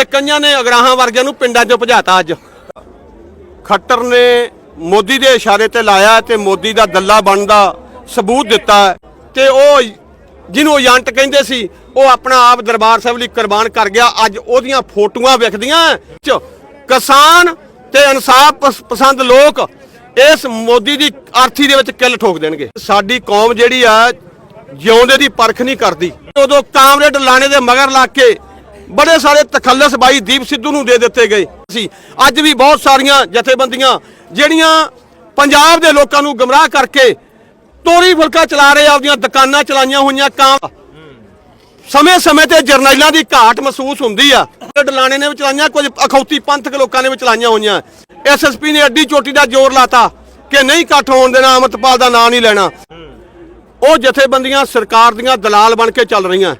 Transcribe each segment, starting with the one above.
ਤੇ ਕਈਆਂ ਨੇ ਅਗਰਾਹਾਂ ਵਰਗਿਆਂ ਨੂੰ ਪਿੰਡਾਂ 'ਚੋਂ ਭਜਾਤਾ ਅੱਜ। ਖੱਟਰ ਨੇ ਮੋਦੀ ਦੇ ਇਸ਼ਾਰੇ ਤੇ ਲਾਇਆ ਤੇ ਮੋਦੀ ਦਾ ਦੱਲਾ ਬਣਨ ਦਾ ਸਬੂਤ ਦਿੱਤਾ ਤੇ ਉਹ ਜਿਹਨੂੰ ਏਜੰਟ ਕਹਿੰਦੇ ਸੀ ਉਹ ਆਪਣਾ ਆਪ ਦਰਬਾਰ ਸਾਹਿਬ ਲਈ ਕੁਰਬਾਨ ਕਰ ਗਿਆ। ਅੱਜ ਉਹਦੀਆਂ ਫੋਟੋਆਂ ਵਿਖਦੀਆਂ ਚ ਕਿਸਾਨ ਤੇ ਇਨਸਾਫ ਪਸ- ਪਸੰਦ ਲੋਕ ਇਸ ਮੋਦੀ ਦੀ ਆਰਥੀ ਦੇ ਵਿੱਚ ਕਿੱਲ ਠੋਕ ਦੇਣਗੇ। ਸਾਡੀ ਕੌਮ ਜਿਹੜੀ ਆ ਜਿਉਂਦੇ ਦੀ ਪਰਖ ਨਹੀਂ ਕਰਦੀ। ਉਦੋਂ ਕਾਮਰੇਡ ਲਾਣੇ ਦੇ ਮਗਰ ਲਾ ਕੇ ਬੜੇ ਸਾਰੇ ਤਖੱਲਸ ਬਾਈ ਦੀਪ ਸਿੱਧੂ ਨੂੰ ਦੇ ਦਿੱਤੇ ਗਏ ਸੀ। ਅੱਜ ਵੀ ਬਹੁਤ ਸਾਰੀਆਂ ਜਥੇਬੰਦੀਆਂ ਜਿਹੜੀਆਂ ਪੰਜਾਬ ਦੇ ਲੋਕਾਂ ਨੂੰ ਗਮਰਾਹ ਕਰਕੇ ਤੋਰੀ ਫੁਲਕਾ ਚਲਾ ਰਹੇ ਆਪਦੀਆਂ ਦੁਕਾਨਾਂ ਚਲਾਈਆਂ ਹੋਈਆਂ ਕਾਮ ਸਮੇਂ-ਸਮੇਂ ਤੇ ਜਰਨੈਲਾਂ ਦੀ ਘਾਟ ਮਹਿਸੂਸ ਹੁੰਦੀ ਆ। ਡਲਾਣੇ ਨੇ ਵੀ ਚਲਾਈਆਂ, ਕੁਝ ਅਖੌਤੀ ਪੰਥਕ ਲੋਕਾਂ ਨੇ ਵੀ ਚਲਾਈਆਂ ਹੋਈਆਂ। ਐਸਐਸਪੀ ਨੇ ਅੱਡੀ ਚੋਟੀ ਦਾ ਜ਼ੋਰ ਲਾਤਾ ਕਿ ਨਹੀਂ ਇਕੱਠ ਹੋਣ ਦੇਣਾ, ਅਮਰਤਪਾਲ ਦਾ ਨਾਂ ਨਹੀਂ ਲੈਣਾ। ਉਹ ਜਥੇਬੰਦੀਆਂ ਸਰਕਾਰ ਦੀਆਂ ਦਲਾਲ ਬਣ ਕੇ ਚੱਲ ਰਹੀਆਂ।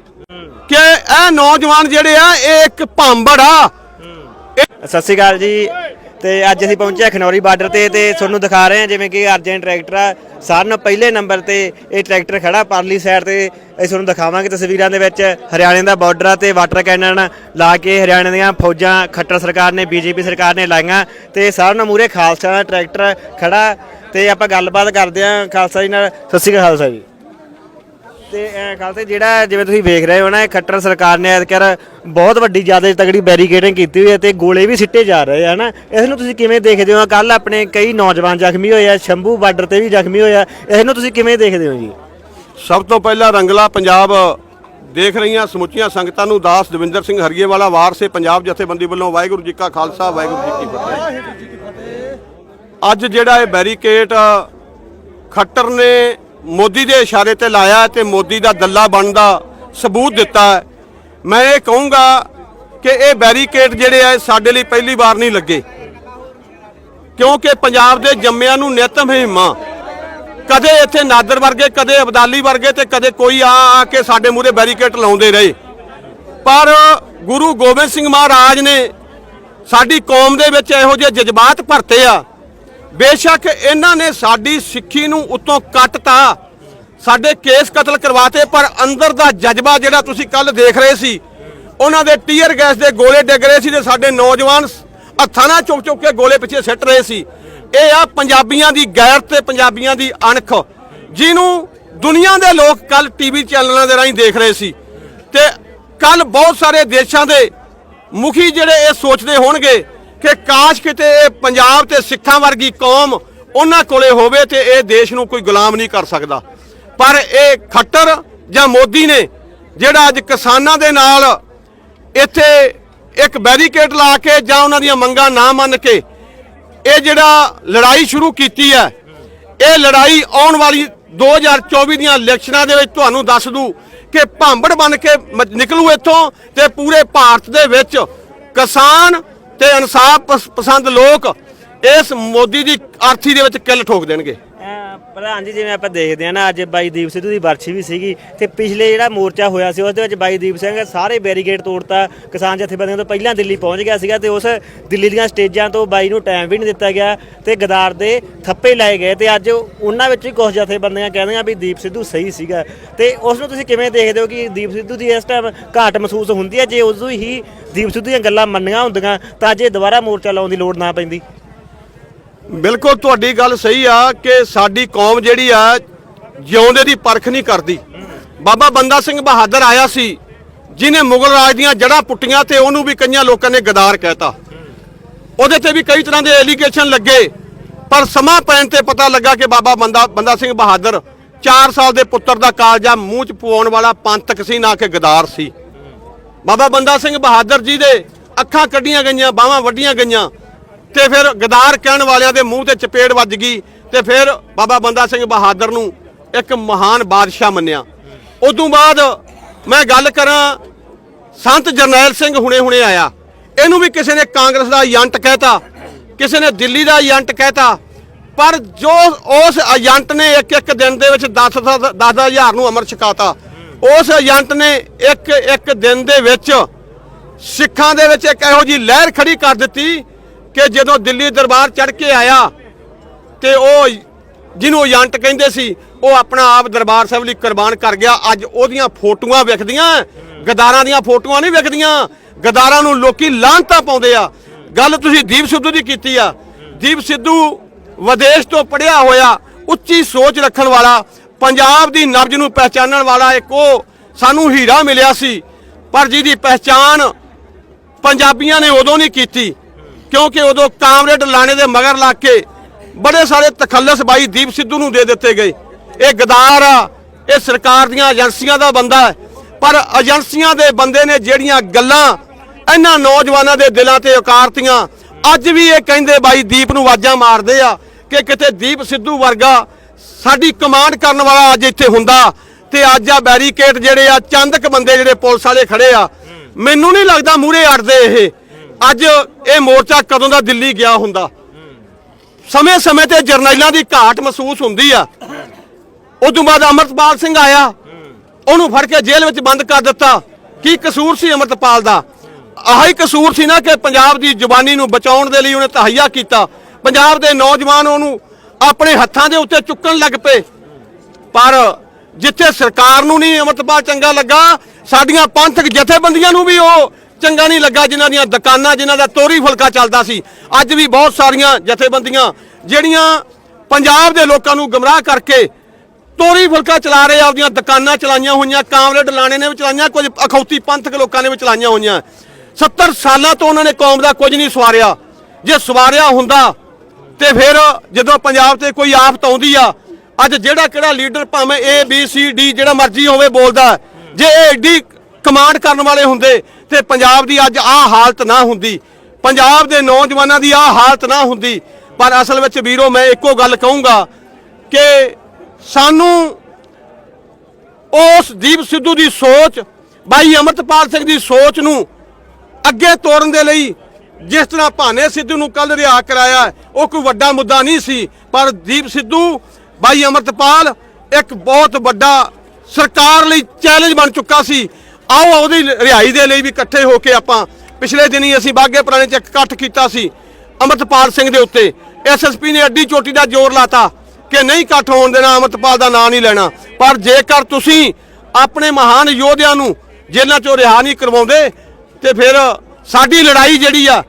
ਕਿ ਇਹ ਨੌਜਵਾਨ ਜਿਹੜੇ ਆ, ਇਹ ਇੱਕ ਭਾਂਬੜ ਆ। ਸਤਿ ਸ਼੍ਰੀ ਅਕਾਲ ਜੀ। ਤੇ ਅੱਜ ਅਸੀਂ ਪਹੁੰਚੇ ਹਾਂ ਖਨੌਰੀ ਬਾਰਡਰ ਤੇ ਤੇ ਤੁਹਾਨੂੰ ਦਿਖਾ ਰਹੇ ਹਾਂ ਜਿਵੇਂ ਕਿ ਅਰਜਨ ਟਰੈਕਟਰ ਆ। ਸਾਰਿਆਂ ਨਾਲੋਂ ਪਹਿਲੇ ਨੰਬਰ ਤੇ ਇਹ ਟਰੈਕਟਰ ਖੜਾ ਪਰਲੀ ਸਾਈਡ ਤੇ। ਅਸੀਂ ਤੁਹਾਨੂੰ ਦਿਖਾਵਾਂਗੇ ਤਸਵੀਰਾਂ ਦੇ ਵਿੱਚ ਹਰਿਆਣੇ ਦਾ ਬਾਰਡਰ ਆ ਤੇ ਵਾਟਰ ਕੈਨਨ ਲਾ ਕੇ ਹਰਿਆਣੇ ਦੀਆਂ ਫੌਜਾਂ, ਖੱਟਰ ਸਰਕਾਰ ਨੇ, ਬੀਜੇਪੀ ਸਰਕਾਰ ਨੇ ਲਾਈਆਂ। ਤੇ ਸਾਰਿਆਂ ਨਾਲੋਂ ਮੂਰੇ ਖਾਲਸਾ ਦਾ ਟਰੈਕਟਰ ਖੜਾ। ਤੇ ਆਪਾਂ ਗੱਲਬਾਤ ਕਰਦੇ ਹਾਂ ਖਾਲਸਾ ਜੀ ਨਾਲ। ਸਤਿ ਸ਼੍ਰੀ ਅਕਾਲ ਖਾਲਸਾ ਜੀ। ਤੇ ਐ ਖਾਲਸੇ ਜਿਹੜਾ ਜਿਵੇਂ ਤੁਸੀਂ ਵੇਖ ਰਹੇ ਹੋ ਨਾ ਇਹ ਖੱਟਰ ਸਰਕਾਰ ਨੇ ਐਤਕਰ ਬਹੁਤ ਵੱਡੀ ਜ਼ਿਆਦਾ ਤਗੜੀ ਬੈਰੀਕੇਡਿੰਗ ਕੀਤੀ ਹੋਈ ਹੈ ਤੇ ਗੋਲੇ ਵੀ ਸਿੱਟੇ ਜਾ ਰਹੇ ਆ ਨਾ। ਇਸ ਨੂੰ ਤੁਸੀਂ ਕਿਵੇਂ ਦੇਖਦੇ ਹੋ? ਕੱਲ ਆਪਣੇ ਕਈ ਨੌਜਵਾਨ ਜ਼ਖਮੀ ਹੋਏ ਆ ਸ਼ੰਭੂ ਬਾਰਡਰ ਤੇ ਵੀ ਜ਼ਖਮੀ ਹੋਏ ਆ। ਇਸ ਨੂੰ ਤੁਸੀਂ ਕਿਵੇਂ ਦੇਖਦੇ ਹੋ ਜੀ? ਸਭ ਤੋਂ ਪਹਿਲਾਂ ਰੰਗਲਾ ਪੰਜਾਬ ਦੇਖ ਰਹੀਆਂ ਸਮੁੱਚੀਆਂ ਸੰਗਤਾਂ ਨੂੰ ਦਾਸ ਦਵਿੰਦਰ ਸਿੰਘ ਹਰੀਏਵਾਲਾ ਵਾਰਸੇ ਪੰਜਾਬ ਜਥੇਬੰਦੀ ਵੱਲੋਂ ਵਾਹਿਗੁਰੂ ਜੀ ਕਾ ਖਾਲਸਾ ਵਾਹਿਗੁਰੂ ਜੀ ਕੀ ਫਤਿਹ। ਅੱਜ ਜਿਹੜਾ ਇਹ ਬੈਰੀਕੇਡ ਖੱਟਰ ਨੇ ਮੋਦੀ ਦੇ ਇਸ਼ਾਰੇ ਤੇ ਲਾਇਆ ਤੇ ਮੋਦੀ ਦਾ ਦੱਲਾ ਬਣਦਾ, ਸਬੂਤ ਦਿੱਤਾ ਮੈਂ ਇਹ ਕਹੂੰਗਾ ਕਿ ਇਹ ਬੈਰੀਕੇਡ ਜਿਹੜੇ ਆ ਸਾਡੇ ਲਈ ਪਹਿਲੀ ਵਾਰ ਨਹੀਂ ਲੱਗੇ। ਕਿਉਂਕਿ ਪੰਜਾਬ ਦੇ ਜੰਮਿਆਂ ਨੂੰ ਨਿਤ ਹਿੰਮਾ, ਕਦੇ ਇੱਥੇ ਨਾਦਰ ਵਰਗੇ, ਕਦੇ ਅਬਦਾਲੀ ਵਰਗੇ ਤੇ ਕਦੇ ਕੋਈ ਆ ਆ ਕੇ ਸਾਡੇ ਮੂਹਰੇ ਬੈਰੀਕੇਡ ਲਾਉਂਦੇ ਰਹੇ। ਪਰ ਗੁਰੂ ਗੋਬਿੰਦ ਸਿੰਘ ਮਹਾਰਾਜ ਨੇ ਸਾਡੀ ਕੌਮ ਦੇ ਵਿੱਚ ਇਹੋ ਜਿਹੇ ਜਜ਼ਬਾਤ ਭਰਤੇ ਆ ਬੇਸ਼ੱਕ ਇਹਨਾਂ ਨੇ ਸਾਡੀ ਸਿੱਖੀ ਨੂੰ ਉਤੋਂ ਕੱਟਤਾ, ਸਾਡੇ ਕੇਸ ਕਤਲ ਕਰਵਾਤੇ, ਪਰ ਅੰਦਰ ਦਾ ਜਜ਼ਬਾ ਜਿਹੜਾ ਤੁਸੀਂ ਕੱਲ ਦੇਖ ਰਹੇ ਸੀ, ਉਹਨਾਂ ਦੇ ਟੀਅਰ ਗੈਸ ਦੇ ਗੋਲੇ ਡਿੱਗ ਰਹੇ ਸੀ ਤੇ ਸਾਡੇ ਨੌਜਵਾਨ ਹੱਥਾਂ ਨਾਲ ਚੁੱਕ ਚੁੱਕ ਕੇ ਗੋਲੇ ਪਿੱਛੇ ਸਿੱਟ ਰਹੇ ਸੀ। ਇਹ ਆ ਪੰਜਾਬੀਆਂ ਦੀ ਗੈਰ ਤੇ ਪੰਜਾਬੀਆਂ ਦੀ ਅਣਖ, ਜਿਹਨੂੰ ਦੁਨੀਆ ਦੇ ਲੋਕ ਕੱਲ ਟੀਵੀ ਚੈਨਲਾਂ ਦੇ ਰਾਹੀਂ ਦੇਖ ਰਹੇ ਸੀ। ਤੇ ਕੱਲ ਬਹੁਤ ਸਾਰੇ ਦੇਸ਼ਾਂ ਦੇ ਮੁਖੀ ਜਿਹੜੇ ਇਹ ਸੋਚਦੇ ਹੋਣਗੇ ਕਿ ਕਾਸ਼ ਕਿਤੇ ਇਹ ਪੰਜਾਬ ਤੇ ਸਿੱਖਾਂ ਵਰਗੀ ਕੌਮ ਉਹਨਾਂ ਕੋਲੇ ਹੋਵੇ ਤੇ ਇਹ ਦੇਸ਼ ਨੂੰ ਕੋਈ ਗੁਲਾਮ ਨਹੀਂ ਕਰ ਸਕਦਾ। ਪਰ ਇਹ ਖੱਟਰ ਜਾਂ ਮੋਦੀ ਨੇ ਜਿਹੜਾ ਅੱਜ ਕਿਸਾਨਾਂ ਦੇ ਨਾਲ ਇੱਥੇ ਇੱਕ ਬੈਰੀਕੇਡ ਲਾ ਕੇ ਜਾਂ ਉਹਨਾਂ ਦੀਆਂ ਮੰਗਾਂ ਨਾ ਮੰਨ ਕੇ ਇਹ ਜਿਹੜਾ ਲੜਾਈ ਸ਼ੁਰੂ ਕੀਤੀ ਹੈ, ਇਹ ਲੜਾਈ ਆਉਣ ਵਾਲੀ 2024 ਦੀਆਂ ਇਲੈਕਸ਼ਨਾਂ ਦੇ ਵਿੱਚ ਤੁਹਾਨੂੰ ਦੱਸ ਦੂ ਕਿ ਭਾਂਬੜ ਬਣ ਕੇ ਮ- ਨਿਕਲੂ ਇੱਥੋਂ ਤੇ ਪੂਰੇ ਭਾਰਤ ਦੇ ਵਿੱਚ ਕਿਸਾਨ ਤੇ ਇਨਸਾਫ ਪਸੰਦ ਲੋਕ ਇਸ ਮੋਦੀ ਦੀ ਆਰਥੀ ਦੇ ਵਿੱਚ ਕਿੱਲ ਠੋਕ ਦੇਣਗੇ। ਪ੍ਰਧਾਨ ਜੀ, ਜਿਵੇਂ ਆਪਾਂ ਦੇਖਦੇ ਆ ਨਾ, ਅੱਜ ਬਾਈ ਦੀਪ ਸਿੱਧੂ ਦੀ ਵਰਸੀ ਵੀ ਸੀਗੀ ਤੇ ਪਿਛਲੇ ਜਿਹੜਾ ਮੋਰਚਾ ਹੋਇਆ ਸੀ ਉਸ ਦੇ ਵਿੱਚ ਬਾਈ ਦੀਪ ਸਿੰਘ ਸਾਰੇ ਬੈਰੀਕੇਡ ਤੋੜਤਾ। ਕਿਸਾਨ ਜਥੇਬੰਦੀਆਂ ਤੋਂ ਪਹਿਲਾਂ ਦਿੱਲੀ ਪਹੁੰਚ ਗਿਆ ਸੀਗਾ ਤੇ ਉਸ ਦਿੱਲੀ ਦੀਆਂ ਸਟੇਜਾਂ ਤੋਂ ਬਾਈ ਨੂੰ ਟਾਈਮ ਵੀ ਨਹੀਂ ਦਿੱਤਾ ਗਿਆ ਤੇ ਗਦਾਰ ਦੇ ਥੱਪੇ ਲਾਏ ਗਏ ਤੇ ਅੱਜ ਉਹਨਾਂ ਵਿੱਚ ਵੀ ਕੁਝ ਜਥੇਬੰਦੀਆਂ ਕਹਿੰਦੀਆਂ ਵੀ ਦੀਪ ਸਿੱਧੂ ਸਹੀ ਸੀਗਾ। ਤੇ ਉਸ ਨੂੰ ਤੁਸੀਂ ਕਿਵੇਂ ਦੇਖਦੇ ਹੋ ਕਿ ਦੀਪ ਸਿੱਧੂ ਦੀ ਇਸ ਟਾਈਮ ਘਾਟ ਮਹਿਸੂਸ ਹੁੰਦੀ ਹੈ? ਜੇ ਉਦੋਂ ਹੀ ਦੀਪ ਸਿੱਧੂ ਦੀਆਂ ਗੱਲਾਂ ਮੰਨੀਆਂ ਹੁੰਦੀਆਂ ਤਾਂ ਜੇ ਦੁਬਾਰਾ ਮੋਰਚਾ ਲਾਉਣ ਦੀ ਲੋੜ ਨਾ ਪੈਂਦੀ। ਬਿਲਕੁਲ, ਤੁਹਾਡੀ ਗੱਲ ਸਹੀ ਆ ਕਿ ਸਾਡੀ ਕੌਮ ਜਿਹੜੀ ਆ ਜਿਉਂਦੇ ਦੀ ਪਰਖ ਨਹੀਂ ਕਰਦੀ। ਬਾਬਾ ਬੰਦਾ ਸਿੰਘ ਬਹਾਦਰ ਆਇਆ ਸੀ ਜਿਨੇ ਮੁਗਲ ਰਾਜ ਦੀਆਂ ਜੜ੍ਹਾਂ ਪੁੱਟੀਆਂ ਤੇ ਉਹਨੂੰ ਵੀ ਕਈਆਂ ਲੋਕਾਂ ਨੇ ਗਦਾਰ ਕਹਿਤਾ। ਉਹਦੇ ਤੇ ਵੀ ਕਈ ਤਰ੍ਹਾਂ ਦੇ ਐਲੀਗੇਸ਼ਨ ਲੱਗੇ, ਪਰ ਸਮਾਂ ਪੈਣ ਤੇ ਪਤਾ ਲੱਗਾ ਕਿ ਬਾਬਾ ਬੰਦਾ ਬੰਦਾ ਸਿੰਘ ਬਹਾਦਰ 4 ਸਾਲ ਦੇ ਪੁੱਤਰ ਦਾ ਕਾਲਜਾ ਮੂੰਹ ਚ ਪਵਾਉਣ ਵਾਲਾ ਪੰਥਕ ਸੀ, ਨਾ ਕਿ ਗਦਾਰ ਸੀ। ਬਾਬਾ ਬੰਦਾ ਸਿੰਘ ਬਹਾਦਰ ਜੀ ਦੇ ਅੱਖਾਂ ਕੱਢੀਆਂ ਗਈਆਂ, ਬਾਹਾਂ ਵੱਡੀਆਂ ਗਈਆਂ ਤੇ ਫਿਰ ਗਦਾਰ ਕਹਿਣ ਵਾਲਿਆਂ ਦੇ ਮੂੰਹ ਤੇ ਚਪੇੜ ਵੱਜ ਗਈ ਤੇ ਫਿਰ ਬਾਬਾ ਬੰਦਾ ਸਿੰਘ ਬਹਾਦਰ ਨੂੰ ਇੱਕ ਮਹਾਨ ਬਾਦਸ਼ਾਹ ਮੰਨਿਆ। ਉਦੋਂ ਬਾਅਦ ਮੈਂ ਗੱਲ ਕਰਾਂ, ਸੰਤ ਜਰਨੈਲ ਸਿੰਘ ਹੁਣੇ ਹੁਣੇ ਆਇਆ। ਇਹਨੂੰ ਵੀ ਕਿਸੇ ਨੇ ਕਾਂਗਰਸ ਦਾ ਏਜੰਟ ਕਹਿਤਾ, ਕਿਸੇ ਨੇ ਦਿੱਲੀ ਦਾ ਏਜੰਟ ਕਹਿਤਾ, ਪਰ ਜੋ ਉਸ ਏਜੰਟ ਨੇ ਇੱਕ ਇੱਕ ਦਿਨ ਦੇ ਵਿੱਚ 10 10 ਹਜ਼ਾਰ ਨੂੰ ਅਮਰ ਛਕਾਤਾ। ਉਸ ਏਜੰਟ ਨੇ ਇੱਕ ਇੱਕ ਦਿਨ ਦੇ ਵਿੱਚ ਸਿੱਖਾਂ ਦੇ ਵਿੱਚ ਇੱਕ ਇਹੋ ਜੀ ਲਹਿਰ ਖੜੀ ਕਰ ਦਿੱਤੀ ਕਿ ਜਦੋਂ ਦਿੱਲੀ ਦਰਬਾਰ ਚੜ ਕੇ ਆਇਆ ਤੇ ਉਹ ਜਿਹਨੂੰ ਏਜੰਟ ਕਹਿੰਦੇ ਸੀ, ਉਹ ਆਪਣਾ ਆਪ ਦਰਬਾਰ ਸਾਹਿਬ ਲਈ ਕੁਰਬਾਨ ਕਰ ਗਿਆ। ਅੱਜ ਉਹਦੀਆਂ ਫੋਟੋਆਂ ਵਿਖਦੀਆਂ, ਗਦਾਰਾਂ ਦੀਆਂ ਫੋਟੋਆਂ ਨਹੀਂ ਵਿਖਦੀਆਂ। ਗਦਾਰਾਂ ਨੂੰ ਲੋਕੀ ਲਾਂਤਾਂ ਪਾਉਂਦੇ ਆ। ਗੱਲ ਤੁਸੀਂ ਦੀਪ ਸਿੱਧੂ ਦੀ ਕੀਤੀ ਆ। ਦੀਪ ਸਿੱਧੂ ਵਿਦੇਸ਼ ਤੋਂ ਪੜਿਆ ਹੋਇਆ, ਉੱਚੀ ਸੋਚ ਰੱਖਣ ਵਾਲਾ ਪੰਜਾਬ ਦੀ ਨਬਜ ਨੂੰ ਪਹਿਚਾਨਣ ਵਾਲਾ ਇੱਕ ਉਹ ਸਾਨੂੰ ਹੀਰਾ ਮਿਲਿਆ ਸੀ, ਪਰ ਜਿਹਦੀ ਪਹਿਚਾਨ ਪੰਜਾਬੀਆਂ ਨੇ ਉਦੋਂ ਨਹੀਂ ਕੀਤੀ, ਕਿਉਂਕਿ ਉਦੋਂ ਕਾਮਰੇਡ ਲਾਣੇ ਦੇ ਮਗਰ ਲੱਗ ਕੇ ਬੜੇ ਸਾਰੇ ਤਖੱਲਸ ਬਾਈ ਦੀਪ ਸਿੱਧੂ ਨੂੰ ਦੇ ਦਿੱਤੇ ਗਏ। ਇਹ ਗਦਾਰ ਆ, ਇਹ ਸਰਕਾਰ ਦੀਆਂ ਏਜੰਸੀਆਂ ਦਾ ਬੰਦਾ ਹੈ, ਪਰ ਏਜੰਸੀਆਂ ਦੇ ਬੰਦੇ ਨੇ ਜਿਹੜੀਆਂ ਗੱਲਾਂ ਇਹਨਾਂ ਨੌਜਵਾਨਾਂ ਦੇ ਦਿਲਾਂ ਤੇ ਉਕਾਰਤੀਆਂ, ਅੱਜ ਵੀ ਇਹ ਕਹਿੰਦੇ ਬਾਈ ਦੀਪ ਨੂੰ ਆਵਾਜ਼ਾਂ ਮਾਰਦੇ ਆ ਕਿ ਕਿਤੇ ਦੀਪ ਸਿੱਧੂ ਵਰਗਾ ਸਾਡੀ ਕਮਾਂਡ ਕਰਨ ਵਾਲਾ ਅੱਜ ਇੱਥੇ ਹੁੰਦਾ ਤੇ ਅੱਜ ਆ ਬੈਰੀਕੇਡ ਜਿਹੜੇ ਆ, ਚੰਦਕ ਬੰਦੇ ਜਿਹੜੇ ਪੁਲਿਸ ਵਾਲੇ ਖੜੇ ਆ, ਮੈਨੂੰ ਨਹੀਂ ਲੱਗਦਾ ਮੂਰੇ ਅੜਦੇ ਇਹ। ਅੱਜ ਇਹ ਮੋਰਚਾ ਕਦੋਂ ਦਾ ਦਿੱਲੀ ਗਿਆ ਹੁੰਦਾ? ਸਮੇਂ ਸਮੇਂ ਤੇ ਜਰਨੈਲਾਂ ਦੀ ਘਾਟ ਮਹਿਸੂਸ ਹੁੰਦੀ ਆ। ਉਦੋਂ ਬਾਅਦ ਅਮਰਤਪਾਲ ਸਿੰਘ ਆਇਆ, ਉਹਨੂੰ ਫੜ ਕੇ ਜੇਲ੍ਹ ਵਿੱਚ ਬੰਦ ਕਰ ਦਿੱਤਾ। ਕੀ ਕਸੂਰ ਸੀ ਅਮਰਤਪਾਲ ਦਾ? ਆਹੀ ਕਸੂਰ ਸੀ ਨਾ ਕਿ ਪੰਜਾਬ ਦੀ ਜ਼ੁਬਾਨੀ ਨੂੰ ਬਚਾਉਣ ਦੇ ਲਈ ਉਹਨੇ ਤਹਈਆ ਕੀਤਾ। ਪੰਜਾਬ ਦੇ ਨੌਜਵਾਨ ਉਹਨੂੰ ਆਪਣੇ ਹੱਥਾਂ ਦੇ ਉੱਤੇ ਚੁੱਕਣ ਲੱਗ ਪਏ। ਪਰ ਜਿੱਥੇ ਸਰਕਾਰ ਨੂੰ ਨਹੀਂ ਅਮਰਤਪਾਲ ਚੰਗਾ ਲੱਗਾ, ਸਾਡੀਆਂ ਪੰਥਕ ਜਥੇਬੰਦੀਆਂ ਨੂੰ ਵੀ ਉਹ ਚੰਗਾ ਨਹੀਂ ਲੱਗਾ, ਜਿਨ੍ਹਾਂ ਦੀਆਂ ਦੁਕਾਨਾਂ, ਜਿਨ੍ਹਾਂ ਦਾ ਤੋਰੀ ਫੁਲਕਾ ਚੱਲਦਾ ਸੀ। ਅੱਜ ਵੀ ਬਹੁਤ ਸਾਰੀਆਂ ਜਥੇਬੰਦੀਆਂ ਜਿਹੜੀਆਂ ਪੰਜਾਬ ਦੇ ਲੋਕਾਂ ਨੂੰ ਗਮਰਾਹ ਕਰਕੇ ਤੋਰੀ ਫੁਲਕਾ ਚਲਾ ਰਹੇ ਆਪਦੀਆਂ ਦੁਕਾਨਾਂ ਚਲਾਈਆਂ ਹੋਈਆਂ, ਕਾਮਰੇਡ ਲਾਣੇ ਨੇ ਵੀ ਚਲਾਈਆਂ, ਕੁਝ ਅਖੌਤੀ ਪੰਥਕ ਲੋਕਾਂ ਨੇ ਵੀ ਚਲਾਈਆਂ ਹੋਈਆਂ। 70 ਸਾਲਾਂ ਤੋਂ ਉਹਨਾਂ ਨੇ ਕੌਮ ਦਾ ਕੁਝ ਨਹੀਂ ਸਵਾਰਿਆ। ਜੇ ਸਵਾਰਿਆ ਹੁੰਦਾ ਤੇ ਫਿਰ ਜਦੋਂ ਪੰਜਾਬ ਤੇ ਕੋਈ ਆਫਤ ਆਉਂਦੀ ਆ, ਅੱਜ ਜਿਹੜਾ ਕਿਹੜਾ ਲੀਡਰ ਭਾਵੇਂ ਏ ਬੀ ਸੀ ਡੀ ਜਿਹੜਾ ਮਰਜ਼ੀ ਹੋਵੇ ਬੋਲਦਾ, ਜੇ ਇਹ ਐਡੀ ਕਮਾਂਡ ਕਰਨ ਵਾਲੇ ਹੁੰਦੇ, ਤੇ ਪੰਜਾਬ ਦੀ ਅੱਜ ਆਹ ਹਾਲਤ ਨਾ ਹੁੰਦੀ। ਪੰਜਾਬ ਦੇ ਨੌਜਵਾਨਾਂ ਦੀ ਆਹ ਹਾਲਤ ਨਾ ਹੁੰਦੀ। ਪਰ ਅਸਲ ਵਿੱਚ ਵੀਰੋ, ਮੈਂ ਇੱਕੋ ਗੱਲ ਕਹੂੰਗਾ ਕਿ ਸਾਨੂੰ ਉਸ ਦੀਪ ਸਿੱਧੂ ਦੀ ਸੋਚ, ਬਾਈ ਅਮਰਤਪਾਲ ਸਿੰਘ ਦੀ ਸੋਚ ਨੂੰ ਅੱਗੇ ਤੋਰਨ ਦੇ ਲਈ ਜਿਸ ਤਰ੍ਹਾਂ ਭਾਨੇ ਸਿੱਧੂ ਨੂੰ ਕੱਲ ਰਿਹਾ ਕਰਾਇਆ, ਉਹ ਕੋਈ ਵੱਡਾ ਮੁੱਦਾ ਨਹੀਂ ਸੀ, ਪਰ ਦੀਪ ਸਿੱਧੂ, ਬਾਈ ਅਮਰਤਪਾਲ ਇੱਕ ਬਹੁਤ ਵੱਡਾ ਸਰਕਾਰ ਲਈ ਚੈਲੰਜ ਬਣ ਚੁੱਕਾ ਸੀ। ਆਓ ਉਹਦੀ ਰਿਹਾਈ ਦੇ ਲਈ ਵੀ ਇਕੱਠੇ ਹੋ ਕੇ ਆਪਾਂ ਪਿਛਲੇ ਦਿਨੀ ਅਸੀਂ ਬਾਗੇ ਪੁਰਾਣੇ ਚ ਇਕੱਠ ਕੀਤਾ ਸੀ, ਅਮਰਤਪਾਲ ਸਿੰਘ ਦੇ ਉੱਤੇ। ਐਸਐਸਪੀ ਨੇ ਅੱਡੀ ਚੋਟੀ ਦਾ ਜ਼ੋਰ ਲਾਤਾ ਕਿ ਨਹੀਂ ਇਕੱਠ ਹੋਣ ਦੇਣਾ, ਅਮਰਤਪਾਲ ਦਾ ਨਾਂ ਨਹੀਂ ਲੈਣਾ। ਪਰ ਜੇਕਰ ਤੁਸੀਂ ਆਪਣੇ ਮਹਾਨ ਯੋਧਿਆਂ ਨੂੰ ਜੇਲ੍ਹਾਂ ਚੋਂ ਰਿਹਾ ਨਹੀਂ ਕਰਵਾਉਂਦੇ, ਤੇ ਫਿਰ ਸਾਡੀ ਲੜਾਈ ਜਿਹੜੀ ਆ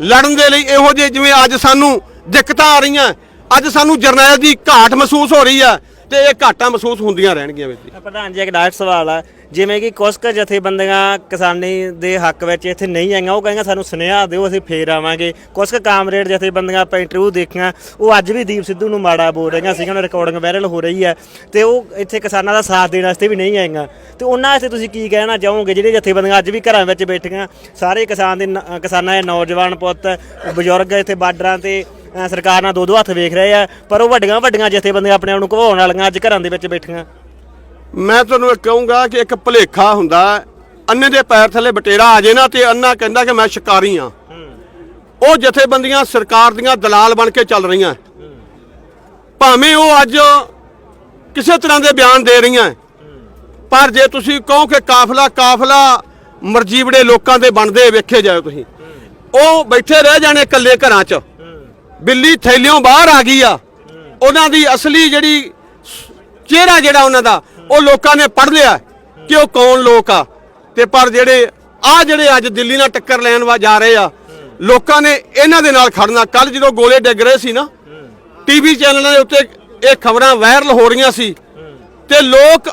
ਲੜਨ ਦੇ ਲਈ ਇਹੋ ਜਿਹੇ ਜਿਵੇਂ ਅੱਜ ਸਾਨੂੰ ਦਿੱਕਤਾਂ ਆ ਰਹੀਆਂ, ਅੱਜ ਸਾਨੂੰ ਜਰਨੈਲ ਦੀ ਘਾਟ ਮਹਿਸੂਸ ਹੋ ਰਹੀ ਆ ਤੇ ਇਹ ਘਾਟਾਂ ਮਹਿਸੂਸ ਹੁੰਦੀਆਂ ਰਹਿਣਗੀਆਂ ਵਿੱਚ। ਪ੍ਰਧਾਨ ਜੀ, ਇੱਕ ਡਾਇਰੈਕਟ ਸਵਾਲ ਆ। ਜਿਵੇਂ ਕਿ ਕੁਝ ਕੁ ਜਥੇਬੰਦੀਆਂ ਕਿਸਾਨੀ ਦੇ ਹੱਕ ਵਿੱਚ ਇੱਥੇ ਨਹੀਂ ਆਈਆਂ, ਉਹ ਕਹਿੰਗਾ ਸਾਨੂੰ ਸੁਨੇਹਾ ਦਿਓ, ਅਸੀਂ ਫੇਰ ਆਵਾਂਗੇ। ਕੁਝ ਕੁ ਕਾਮਰੇਡ ਜਥੇਬੰਦੀਆਂ ਆਪਾਂ ਇੰਟਰਵਿਊ ਦੇਖੀਆਂ, ਉਹ ਅੱਜ ਵੀ ਦੀਪ ਸਿੱਧੂ ਨੂੰ ਮਾੜਾ ਬੋਲ ਰਹੀਆਂ ਸੀਗੀਆਂ, ਉਹਨਾਂ ਰਿਕਾਰਡਿੰਗ ਵਾਇਰਲ ਹੋ ਰਹੀ ਹੈ ਤੇ ਉਹ ਇੱਥੇ ਕਿਸਾਨਾਂ ਦਾ ਸਾਥ ਦੇਣ ਵਾਸਤੇ ਵੀ ਨਹੀਂ ਆਈਆਂ। ਤੇ ਉਹਨਾਂ ਵਾਸਤੇ ਤੁਸੀਂ ਕੀ ਕਹਿਣਾ ਚਾਹੋਗੇ? ਜਿਹੜੇ ਜਥੇਬੰਦੀਆਂ ਅੱਜ ਵੀ ਘਰਾਂ ਵਿੱਚ ਬੈਠੀਆਂ, ਸਾਰੇ ਕਿਸਾਨ ਦੇ ਨ- ਕਿਸਾਨਾਂ ਦੇ ਨੌਜਵਾਨ ਪੁੱਤ, ਬਜ਼ੁਰਗ ਇੱਥੇ ਬਾਰਡਰਾਂ ਤੇ ਅ, ਸਰਕਾਰ ਨਾਲ ਦੋ ਦੋ ਹੱਥ ਵੇਖ ਰਹੇ ਆ ਪਰ ਉਹ ਵੱਡੀਆਂ ਵੱਡੀਆਂ ਜਥੇਬੰਦੀਆਂ ਆਪਣੇ ਆਪ ਨੂੰ ਘਵਾਉਣ ਵਾਲੀਆਂ ਅੱਜ ਘਰਾਂ ਦੇ ਵਿੱਚ ਬੈਠੀਆਂ। ਮੈਂ ਤੁਹਾਨੂੰ ਇਹ ਕਹੂੰਗਾ ਕਿ ਇੱਕ ਭੁਲੇਖਾ ਹੁੰਦਾ ਹੈ। ਅੰਨੇ ਦੇ ਪੈਰ ਥੱਲੇ ਬਟੇਰਾ ਆ ਜੇ ਨਾ ਤੇ ਅੰਨਾ ਕਹਿੰਦਾ ਕਿ ਮੈਂ ਸ਼ਿਕਾਰੀ ਆ। ਉਹ ਜਥੇਬੰਦੀਆਂ ਸਰਕਾਰ ਦੀਆਂ ਦਲਾਲ ਬਣ ਕੇ ਚੱਲ ਰਹੀਆਂ। ਭਾਵੇਂ ਉਹ ਅੱਜ ਕਿਸੇ ਤਰ੍ਹਾਂ ਦੇ ਬਿਆਨ ਦੇ ਰਹੀਆਂ ਪਰ ਜੇ ਤੁਸੀਂ ਕਹੋ ਕਿ ਕਾਫਲਾ ਕਾਫਲਾ ਮਰਜੀਵੜੇ ਲੋਕਾਂ ਦੇ ਬਣਦੇ ਵੇਖੇ ਜਾਓ ਤੁਸੀਂ। ਉਹ ਬੈਠੇ ਰਹਿ ਜਾਣੇ ਇਕੱਲੇ ਘਰਾਂ 'ਚ। ਬਿੱਲੀ ਥੈਲਿਓਂ ਬਾਹਰ ਆ ਗਈ ਆ। ਉਹਨਾਂ ਦੀ ਅਸਲੀ ਜਿਹੜੀ ਚਿਹਰਾ ਜਿਹੜਾ ਉਹਨਾਂ ਦਾ, ਉਹ ਲੋਕਾਂ ਨੇ ਪੜ ਲਿਆ ਕਿ ਉਹ ਕੌਣ ਲੋਕ ਆ। ਤੇ ਪਰ ਜਿਹੜੇ ਆ ਜਿਹੜੇ ਅੱਜ ਦਿੱਲੀ ਨਾਲ ਟੱਕਰ ਲੈਣ ਵਾ ਜਾ ਰਹੇ ਆ, ਲੋਕਾਂ ਨੇ ਇਹਨਾਂ ਦੇ ਨਾਲ ਖੜਨਾ। ਕੱਲ ਜਦੋਂ ਗੋਲੇ ਡਿੱਗ ਰਹੇ ਸੀ ਨਾ, ਟੀਵੀ ਚੈਨਲਾਂ ਦੇ ਉੱਤੇ ਇਹ ਖਬਰਾਂ ਵਾਇਰਲ ਹੋ ਰਹੀਆਂ ਸੀ। ਤੇ ਲੋਕ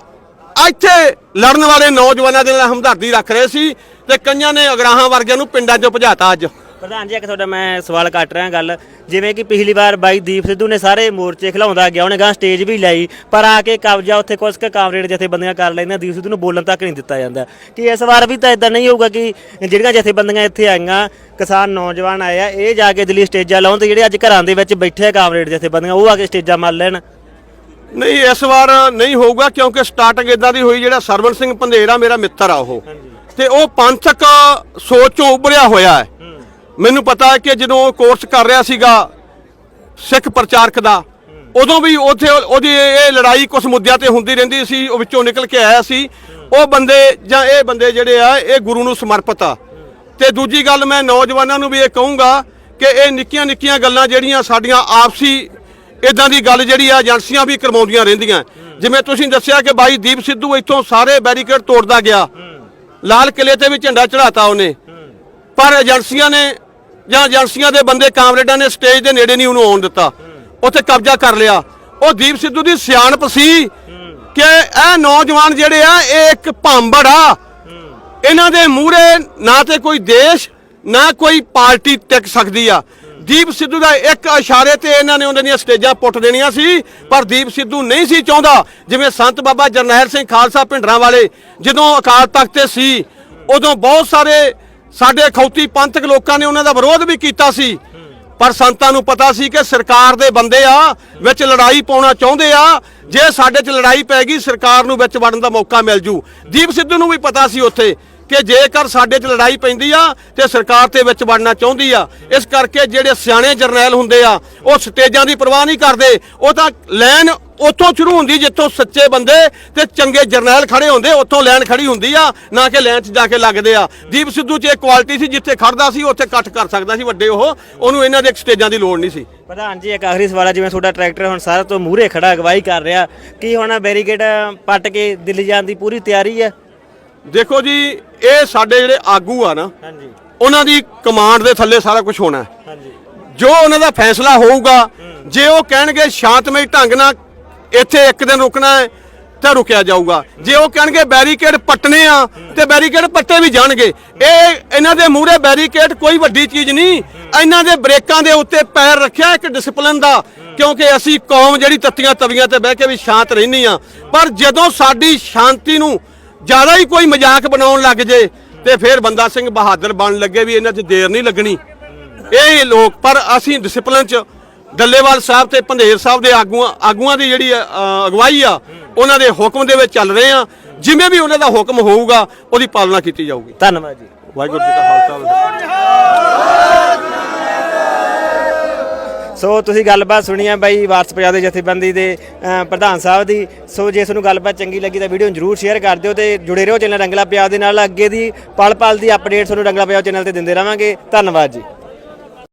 ਇੱਥੇ ਲੜਨ ਵਾਲੇ ਨੌਜਵਾਨਾਂ ਦੇ ਨਾਲ ਹਮਦਰਦੀ ਰੱਖ ਰਹੇ ਸੀ ਤੇ ਕਈਆਂ ਨੇ ਅਗਰਾਹਾਂ ਵਰਗਿਆਂ ਨੂੰ ਪਿੰਡਾਂ 'ਚੋਂ ਭਜਾਤਾ ਅੱਜ। ਪ੍ਰਧਾਨ ਜੀ ਇੱਕ ਤੁਹਾਡਾ ਮੈਂ ਸਵਾਲ ਕੱਟ ਰਿਹਾ ਗੱਲ ਜਿਵੇਂ ਕਿ ਪਿਛਲੀ ਵਾਰ ਬਾਈ ਦੀਪ ਸਿੱਧੂ ਨੇ ਸਾਰੇ ਮੋਰਚੇ ਖਿਲਾਉਂਦਾ ਗਿਆ ਉਹਨੇ ਗਾਂ ਸਟੇਜ ਵੀ ਲਈ ਪਰ ਆ ਕੇ ਕਬਜ਼ਾ ਉੱਥੇ ਕੁਝ ਕੁ ਕਾਮਰੇਡ ਜਥੇਬੰਦੀਆਂ ਕਰ ਲੈਂਦੀਆਂ ਦੀਪ ਸਿੱਧੂ ਨੂੰ ਬੋਲਣ ਤੱਕ ਨਹੀਂ ਦਿੱਤਾ ਜਾਂਦਾ। ਕਿ ਇਸ ਵਾਰ ਵੀ ਤਾਂ ਇਦਾਂ ਨਹੀਂ ਹੋਊਗਾ ਕਿ ਜਿਹੜੀਆਂ ਜਥੇਬੰਦੀਆਂ ਇੱਥੇ ਆਈਆਂ ਕਿਸਾਨ ਨੌਜਵਾਨ ਆਏ ਆ ਇਹ ਜਾ ਕੇ ਦਿੱਲੀ ਸਟੇਜਾਂ ਲਾਉਣ ਤੇ ਜਿਹੜੇ ਅੱਜ ਘਰਾਂ ਦੇ ਵਿੱਚ ਬੈਠੇ ਆ ਕਾਮਰੇਡ ਜਥੇਬੰਦੀਆਂ ਉਹ ਆ ਕੇ ਸਟੇਜਾਂ ਮੰਨ ਲੈਣ? ਨਹੀਂ ਇਸ ਵਾਰ ਨਹੀਂ ਹੋਊਗਾ ਕਿਉਂਕਿ ਸਟਾਰਟਿੰਗ ਇਦਾਂ ਦੀ ਹੋਈ ਜਿਹੜਾ ਸਰਵਨ ਸਿੰਘ ਪੰਧੇਰਾ ਮੇਰਾ ਮਿੱਤਰ ਆ ਉਹ। ਤੇ ਉਹ ਪੰਥਕ ਸੋਚ ਚੋਂ ਉੱਭਰਿਆ ਹੋਇਆ ਹੈ। ਮੈਨੂੰ ਪਤਾ ਹੈ ਕਿ ਜਦੋਂ ਕੋਰਸ ਕਰ ਰਿਹਾ ਸੀਗਾ ਸਿੱਖ ਪ੍ਰਚਾਰਕ ਦਾ, ਉਦੋਂ ਵੀ ਉੱਥੇ ਉਹਦੀ ਇਹ ਲੜਾਈ ਕੁਝ ਮੁੱਦਿਆਂ ਤੇ ਹੁੰਦੀ ਰਹਿੰਦੀ ਸੀ, ਉਹ ਵਿੱਚੋਂ ਨਿਕਲ ਕੇ ਆਇਆ ਸੀ। ਉਹ ਬੰਦੇ ਜਾਂ ਇਹ ਬੰਦੇ ਜਿਹੜੇ ਆ, ਇਹ ਗੁਰੂ ਨੂੰ ਸਮਰਪਿਤ ਆ। ਤੇ ਦੂਜੀ ਗੱਲ ਮੈਂ ਨੌਜਵਾਨਾਂ ਨੂੰ ਵੀ ਇਹ ਕਹੂੰਗਾ ਕਿ ਇਹ ਨਿੱਕੀਆਂ ਨਿੱਕੀਆਂ ਗੱਲਾਂ ਜਿਹੜੀਆਂ ਸਾਡੀਆਂ ਆਪਸੀ ਇਦਾਂ ਦੀ ਗੱਲ ਜਿਹੜੀ ਆ, ਏਜੰਸੀਆਂ ਵੀ ਕਰਵਾਉਂਦੀਆਂ ਰਹਿੰਦੀਆਂ। ਜਿਵੇਂ ਤੁਸੀਂ ਦੱਸਿਆ ਕਿ ਬਾਈ ਦੀਪ ਸਿੱਧੂ ਇੱਥੋਂ ਸਾਰੇ ਬੈਰੀਕੇਡ ਤੋੜਦਾ ਗਿਆ। ਲਾਲ ਕਿਲੇ ਤੇ ਵੀ ਝੰਡਾ ਚੜਾਤਾ ਉਹਨੇ। ਪਰ ਏਜੰਸੀਆਂ ਨੇ ਜਾਂ ਏਜੰਸੀਆਂ ਦੇ ਬੰਦੇ ਕਾਮਰੇਡਾਂ ਨੇ ਸਟੇਜ ਦੇ ਨੇੜੇ ਨਹੀਂ ਉਹਨੂੰ ਆਉਣ ਦਿੱਤਾ। ਉੱਥੇ ਕਬਜ਼ਾ ਕਰ ਲਿਆ। ਉਹ ਦੀਪ ਸਿੱਧੂ ਦੀ ਸਿਆਣਪ ਸੀ ਕਿ ਇਹ ਨੌਜਵਾਨ ਜਿਹੜੇ ਆ, ਇਹ ਇੱਕ ਭਾਂਬੜ ਆ। ਇਹਨਾਂ ਦੇ ਮੂਹਰੇ ਨਾ ਤੇ ਕੋਈ ਦੇਸ਼, ਨਾ ਕੋਈ ਪਾਰਟੀ ਟਿਕ ਸਕਦੀ ਆ। ਦੀਪ ਸਿੱਧੂ ਦਾ ਇੱਕ ਇਸ਼ਾਰੇ ਤੇ ਇਹਨਾਂ ਨੇ ਉਹਨਾਂ ਦੀਆਂ ਸਟੇਜਾਂ ਪੁੱਟ ਦੇਣੀਆਂ ਸੀ, ਪਰ ਦੀਪ ਸਿੱਧੂ ਨਹੀਂ ਸੀ ਚਾਹੁੰਦਾ। ਜਿਵੇਂ ਸੰਤ ਬਾਬਾ ਜਰਨੈਲ ਸਿੰਘ ਖਾਲਸਾ ਭਿੰਡਰਾਂ ਵਾਲੇ ਜਦੋਂ ਅਕਾਲ ਤਖਤ ਤੇ ਸੀ, ਉਦੋਂ ਬਹੁਤ ਸਾਰੇ ਸਾਡੇ ਖੌਤੀ ਪੰਥਕ ਲੋਕਾਂ ਨੇ ਉਹਨਾਂ ਦਾ ਵਿਰੋਧ ਵੀ ਕੀਤਾ ਸੀ। ਪਰ ਸੰਤਾਂ ਨੂੰ ਪਤਾ ਸੀ ਕਿ ਸਰਕਾਰ ਦੇ ਬੰਦੇ ਆ, ਵਿੱਚ ਲੜਾਈ ਪਾਉਣਾ ਚਾਹੁੰਦੇ ਆ। ਜੇ ਸਾਡੇ 'ਚ ਲੜਾਈ ਪੈ ਗਈ, ਸਰਕਾਰ ਨੂੰ ਵਿੱਚ ਵੜਨ ਦਾ ਮੌਕਾ ਮਿਲ ਜੂ। ਦੀਪ ਸਿੱਧੂ ਨੂੰ ਵੀ ਪਤਾ ਸੀ ਉੱਥੇ ਕਿ ਜੇਕਰ ਸਾਡੇ 'ਚ ਲੜਾਈ ਪੈਂਦੀ ਆ, ਤੇ ਸਰਕਾਰ ਤੇ ਵਿੱਚ ਵੜਨਾ ਚਾਹੁੰਦੀ ਆ। ਇਸ ਕਰਕੇ ਜਿਹੜੇ ਸਿਆਣੇ ਜਰਨੈਲ ਹੁੰਦੇ ਆ, ਉਹ ਸਟੇਜਾਂ ਦੀ ਪਰਵਾਹ ਨਹੀਂ ਕਰਦੇ। ਉਹ ਤਾਂ ਲਾਈਨ ਉੱਥੋਂ ਸ਼ੁਰੂ ਹੁੰਦੀ ਜਿੱਥੋਂ ਸੱਚੇ ਬੰਦੇ ਤੇ ਚੰਗੇ ਜਰਨੈਲ ਖੜੇ ਹੁੰਦੇ ਉੱਥੋਂ ਲਾਈਨ ਖੜੀ ਹੁੰਦੀ ਆ ਨਾ ਕਿ ਲਾਈਨ 'ਚ ਜਾ ਕੇ ਲੱਗਦੇ ਆ। ਦੀਪ ਸਿੱਧੂ 'ਚ ਇਹ ਕੁਆਲਿਟੀ ਸੀ ਜਿੱਥੇ ਖੜਦਾ ਸੀ ਉੱਥੇ ਕੱਟ ਕਰ ਸਕਦਾ ਸੀ ਵੱਡੇ ਉਹ ਉਹਨੂੰ ਇਹਨਾਂ ਦੇ ਸਟੇਜਾਂ ਦੀ ਲੋੜ ਨਹੀਂ ਸੀ। ਪ੍ਰਧਾਨ ਜੀ ਇੱਕ ਆਖਰੀ ਸਵਾਲ ਹੈ ਜਿਵੇਂ ਤੁਹਾਡਾ ਟਰੈਕਟਰ ਹੁਣ ਸਾਰਾ ਤੋਂ ਮੂਹਰੇ ਖੜਾ ਅਗਵਾਈ ਕਰ ਰਿਹਾ ਕੀ ਹੁਣ ਬੈਰੀਕੇਡ ਪੱਟ ਕੇ ਦਿੱਲੀ ਜਾਣ ਦੀ ਪੂਰੀ ਤਿਆਰੀ ਹੈ? ਦੇਖੋ ਜੀ ਇਹ ਸਾਡੇ ਜਿਹੜੇ ਆਗੂ ਆ ਨਾ ਹਾਂਜੀ। ਉਹਨਾਂ ਦੀ ਕਮਾਂਡ ਦੇ ਥੱਲੇ ਸਾਰਾ ਕੁਝ ਹੋਣਾ। ਹਾਂਜੀ। ਜੋ ਉਹਨਾਂ ਦਾ ਫੈਸਲਾ ਹੋਊਗਾ ਜੇ ਉਹ ਕਹਿਣਗੇ ਸ਼ਾਂਤਮਈ ਢੰਗ ਨਾਲ ਇੱਥੇ ਇੱਕ ਦਿਨ ਰੁਕਣਾ ਹੈ ਤਾਂ ਰੁਕਿਆ ਜਾਊਗਾ। ਜੇ ਉਹ ਕਹਿਣਗੇ ਬੈਰੀਕੇਡ ਪੱਟਨੇ ਆ, ਤੇ ਬੈਰੀਕੇਡ ਪੱਟੇ ਵੀ ਜਾਣਗੇ। ਇਹ ਇਹਨਾਂ ਦੇ ਮੂਹਰੇ ਬੈਰੀਕੇਡ ਕੋਈ ਵੱਡੀ ਚੀਜ਼ ਨਹੀਂ। ਇਹਨਾਂ ਦੇ ਬ੍ਰੇਕਾਂ ਦੇ ਉੱਤੇ ਪੈਰ ਰੱਖਿਆ ਇੱਕ ਡਿਸਪਲਿਨ ਦਾ, ਕਿਉਂਕਿ ਅਸੀਂ ਕੌਮ ਜਿਹੜੀ ਤੱਤੀਆਂ ਤਵੀਆਂ ਤੇ ਬਹਿ ਕੇ ਵੀ ਸ਼ਾਂਤ ਰਹਿੰਦੀ ਆ ਪਰ ਜਦੋਂ ਸਾਡੀ ਸ਼ਾਂਤੀ ਨੂੰ ਜ਼ਿਆਦਾ ਹੀ ਕੋਈ ਮਜ਼ਾਕ ਬਣਾਉਣ ਲੱਗ ਜੇ, ਤੇ ਫਿਰ ਬੰਦਾ ਸਿੰਘ ਬਹਾਦਰ ਬਣ ਲੱਗੇ ਵੀ ਇਹਨਾਂ 'ਚ ਦੇਰ ਨਹੀਂ ਲੱਗਣੀ। ਇਹ ਲੋਕ, ਪਰ ਅਸੀਂ ਡਿਸਪਲਿਨ ਚ ਡੱਲੇਵਾਲ ਸਾਹਿਬ ਤੇ ਭੰਦੇਰ ਸਾਹਿਬ ਦੇ ਆਗੂਆਂ ਆਗੂਆਂ ਦੀ ਜਿਹੜੀ ਅਗਵਾਈ ਆ ਉਹਨਾਂ ਦੇ ਹੁਕਮ ਦੇ ਵਿੱਚ ਚੱਲ ਰਹੇ ਆ। ਜਿਵੇਂ ਵੀ ਉਹਨਾਂ ਦਾ ਹੁਕਮ ਹੋਊਗਾ ਉਹਦੀ ਪਾਲਣਾ ਕੀਤੀ ਜਾਊਗੀ। ਧੰਨਵਾਦ ਜੀ। ਵਾਹਿਗੁਰੂ ਜੀ ਕਾ ਖਾਲਸਾ ਵਾਹਿਗੁਰੂ ਸੋ ਤੁਸੀਂ ਗੱਲਬਾਤ ਸੁਣੀ ਆ ਬਾਈ ਵਾਰਸ ਪੰਜਾਬ ਦੇ ਜਥੇਬੰਦੀ ਦੇ ਪ੍ਰਧਾਨ ਸਾਹਿਬ ਦੀ। ਸੋ ਜੇ ਤੁਹਾਨੂੰ ਗੱਲਬਾਤ ਚੰਗੀ ਲੱਗੀ ਤਾਂ ਵੀਡੀਓ ਨੂੰ ਜਰੂਰ ਸ਼ੇਅਰ ਕਰ ਦਿਓ ਤੇ ਜੁੜੇ ਰਹੋ ਚੈਨਲ ਰੰਗਲਾ ਪੰਜਾਬ ਦੇ ਨਾਲ। ਅੱਗੇ ਦੀ ਪਲ ਪਲ ਦੀ ਅਪਡੇਟ ਤੁਹਾਨੂੰ ਰੰਗਲਾ ਪੰਜਾਬ ਚੈਨਲ ਤੇ ਦਿੰਦੇ ਰਵਾਂਗੇ ਧੰਨਵਾਦ ਜੀ।